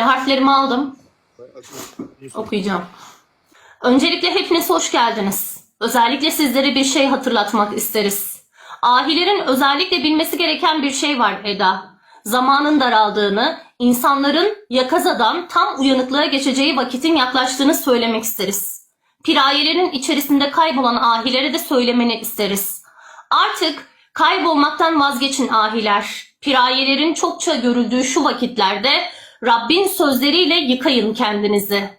Harflerimi aldım. Okuyacağım. Öncelikle hepiniz hoş geldiniz. Özellikle sizlere bir şey hatırlatmak isteriz. Ahilerin özellikle bilmesi gereken bir şey var Eda. Zamanın daraldığını, insanların yakazadan tam uyanıklığa geçeceği vakitin yaklaştığını söylemek isteriz. Pirayelerin içerisinde kaybolan ahilere de söylemeni isteriz. Artık kaybolmaktan vazgeçin ahiler. Pirayelerin çokça görüldüğü şu vakitlerde Rabbin sözleriyle yıkayın kendinizi.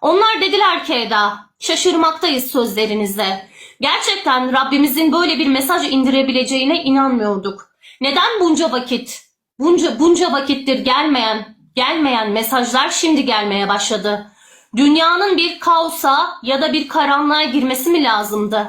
Onlar dediler ki Eda, şaşırmaktayız sözlerinize. Gerçekten Rabbimizin böyle bir mesaj indirebileceğine inanmıyorduk. Neden bunca vakit, bunca, bunca vakittir gelmeyen, gelmeyen mesajlar şimdi gelmeye başladı? Dünyanın bir kaosa ya da bir karanlığa girmesi mi lazımdı?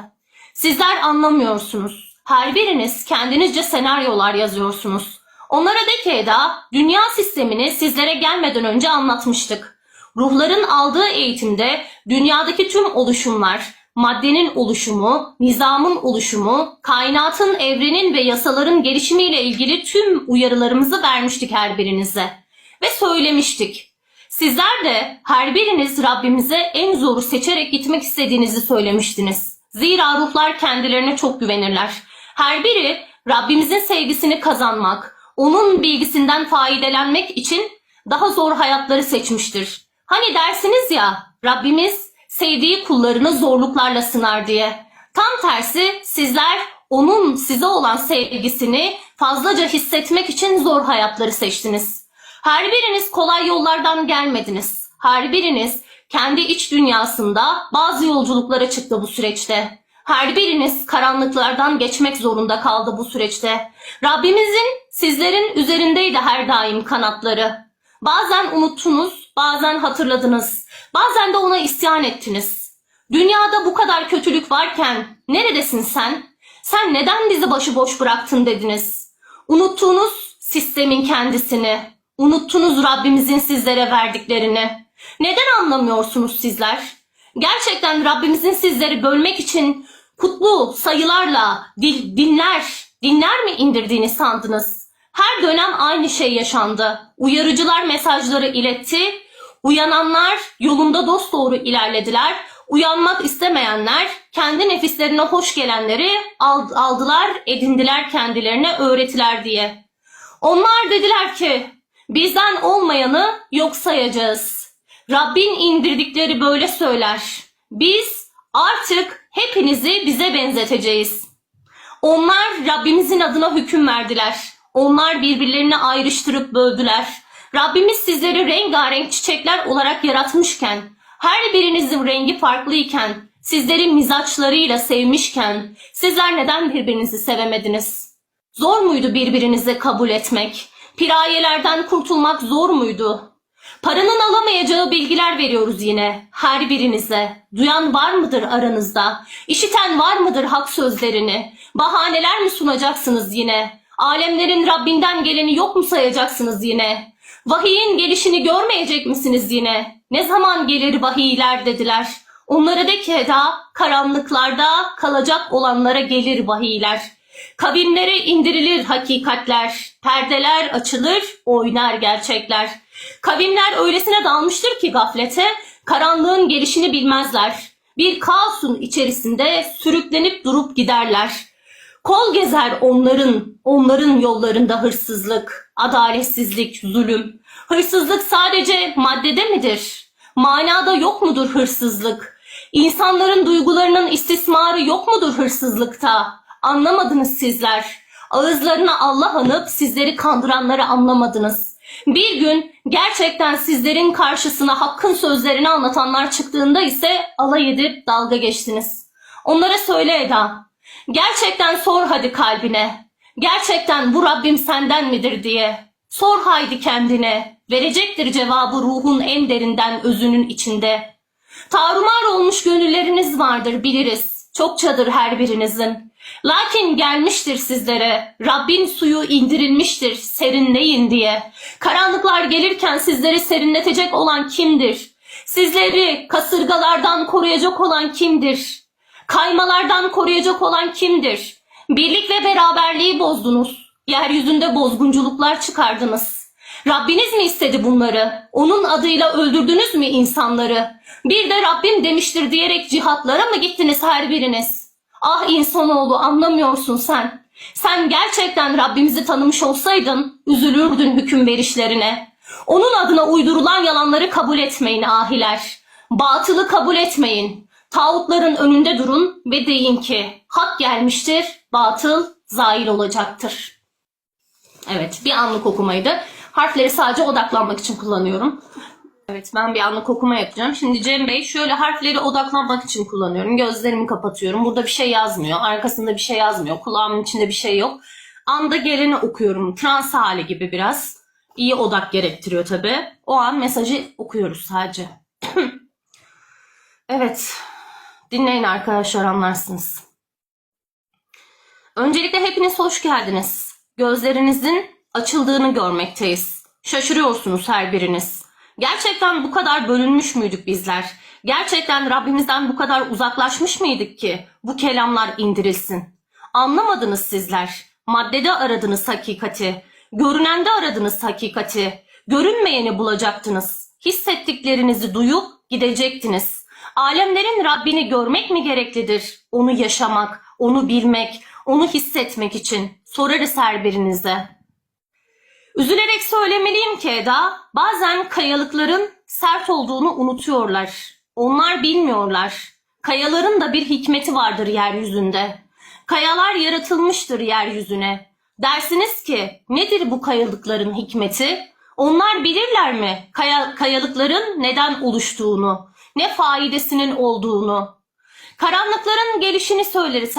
Sizler anlamıyorsunuz. Her biriniz kendinizce senaryolar yazıyorsunuz. Onlara de ki Eda, dünya sistemini sizlere gelmeden önce anlatmıştık. Ruhların aldığı eğitimde dünyadaki tüm oluşumlar, maddenin oluşumu, nizamın oluşumu, kainatın, evrenin ve yasaların gelişimiyle ilgili tüm uyarılarımızı vermiştik her birinize. Ve söylemiştik. Sizler de her biriniz Rabbimize en zoru seçerek gitmek istediğinizi söylemiştiniz. Zira ruhlar kendilerine çok güvenirler. Her biri Rabbimizin sevgisini kazanmak, onun bilgisinden faydelenmek için daha zor hayatları seçmiştir. Hani dersiniz ya Rabbimiz sevdiği kullarını zorluklarla sınar diye. Tam tersi sizler onun size olan sevgisini fazlaca hissetmek için zor hayatları seçtiniz. Her biriniz kolay yollardan gelmediniz. Her biriniz kendi iç dünyasında bazı yolculuklara çıktı bu süreçte. Her biriniz karanlıklardan geçmek zorunda kaldı bu süreçte. Rabbimizin sizlerin üzerindeydi her daim kanatları. Bazen unuttunuz, bazen hatırladınız. Bazen de ona isyan ettiniz. Dünyada bu kadar kötülük varken neredesin sen? Sen neden bizi başıboş bıraktın dediniz. Unuttuğunuz sistemin kendisini. Unuttunuz Rabbimizin sizlere verdiklerini. Neden anlamıyorsunuz sizler? Gerçekten Rabbimizin sizleri bölmek için kutlu sayılarla dil, dinler, dinler mi indirdiğini sandınız? Her dönem aynı şey yaşandı. Uyarıcılar mesajları iletti. Uyananlar yolunda dosdoğru ilerlediler. Uyanmak istemeyenler kendi nefislerine hoş gelenleri ald- aldılar, edindiler kendilerine öğretiler diye. Onlar dediler ki bizden olmayanı yok sayacağız. Rabbin indirdikleri böyle söyler. Biz artık hepinizi bize benzeteceğiz. Onlar Rabbimizin adına hüküm verdiler. Onlar birbirlerini ayrıştırıp böldüler. Rabbimiz sizleri rengarenk çiçekler olarak yaratmışken, her birinizin rengi farklıyken, sizleri mizaçlarıyla sevmişken, sizler neden birbirinizi sevemediniz? Zor muydu birbirinizi kabul etmek? Pirayelerden kurtulmak zor muydu? Paranın alamayacağı bilgiler veriyoruz yine her birinize. Duyan var mıdır aranızda? İşiten var mıdır hak sözlerini? Bahaneler mi sunacaksınız yine? Alemlerin Rabbinden geleni yok mu sayacaksınız yine? Vahiyin gelişini görmeyecek misiniz yine? Ne zaman gelir vahiyler dediler. Onlara de ki Eda, karanlıklarda kalacak olanlara gelir vahiyler. Kavimlere indirilir hakikatler, perdeler açılır, oynar gerçekler. Kavimler öylesine dalmıştır ki gaflete, karanlığın gelişini bilmezler. Bir kaosun içerisinde sürüklenip durup giderler. Kol gezer onların, onların yollarında hırsızlık, adaletsizlik, zulüm. Hırsızlık sadece maddede midir? Manada yok mudur hırsızlık? İnsanların duygularının istismarı yok mudur hırsızlıkta? Anlamadınız sizler. Ağızlarına Allah anıp sizleri kandıranları anlamadınız. Bir gün gerçekten sizlerin karşısına hakkın sözlerini anlatanlar çıktığında ise alay edip dalga geçtiniz. Onlara söyle Eda. Gerçekten sor hadi kalbine. Gerçekten bu Rabbim senden midir diye. Sor haydi kendine. Verecektir cevabı ruhun en derinden özünün içinde. Tarumar olmuş gönülleriniz vardır biliriz. Çokçadır her birinizin. Lakin gelmiştir sizlere. Rabbin suyu indirilmiştir serinleyin diye. Karanlıklar gelirken sizleri serinletecek olan kimdir? Sizleri kasırgalardan koruyacak olan kimdir? Kaymalardan koruyacak olan kimdir? Birlik ve beraberliği bozdunuz. Yeryüzünde bozgunculuklar çıkardınız. Rabbiniz mi istedi bunları? Onun adıyla öldürdünüz mü insanları? Bir de Rabbim demiştir diyerek cihatlara mı gittiniz her biriniz? Ah insanoğlu anlamıyorsun sen. Sen gerçekten Rabbimizi tanımış olsaydın üzülürdün hüküm verişlerine. Onun adına uydurulan yalanları kabul etmeyin ahiler. Batılı kabul etmeyin. Tağutların önünde durun ve deyin ki hak gelmiştir, batıl zail olacaktır. Evet bir anlık okumaydı. Harfleri sadece odaklanmak için kullanıyorum. Evet ben bir anlık okuma yapacağım. Şimdi Cem Bey şöyle harfleri odaklanmak için kullanıyorum. Gözlerimi kapatıyorum. Burada bir şey yazmıyor. Arkasında bir şey yazmıyor. Kulağımın içinde bir şey yok. Anda geleni okuyorum. Trans hali gibi biraz. İyi odak gerektiriyor tabii. O an mesajı okuyoruz sadece. evet. Dinleyin arkadaşlar anlarsınız. Öncelikle hepiniz hoş geldiniz. Gözlerinizin açıldığını görmekteyiz. Şaşırıyorsunuz her biriniz. Gerçekten bu kadar bölünmüş müydük bizler? Gerçekten Rabbimizden bu kadar uzaklaşmış mıydık ki bu kelamlar indirilsin? Anlamadınız sizler. Maddede aradınız hakikati. Görünende aradınız hakikati. Görünmeyeni bulacaktınız. Hissettiklerinizi duyup gidecektiniz. Alemlerin Rabbini görmek mi gereklidir? Onu yaşamak, onu bilmek, onu hissetmek için sorarız her birinize. Üzülerek söylemeliyim ki Eda, bazen kayalıkların sert olduğunu unutuyorlar. Onlar bilmiyorlar. Kayaların da bir hikmeti vardır yeryüzünde. Kayalar yaratılmıştır yeryüzüne. Dersiniz ki nedir bu kayalıkların hikmeti? Onlar bilirler mi kaya, kayalıkların neden oluştuğunu, ne faidesinin olduğunu? Karanlıkların gelişini söyleriz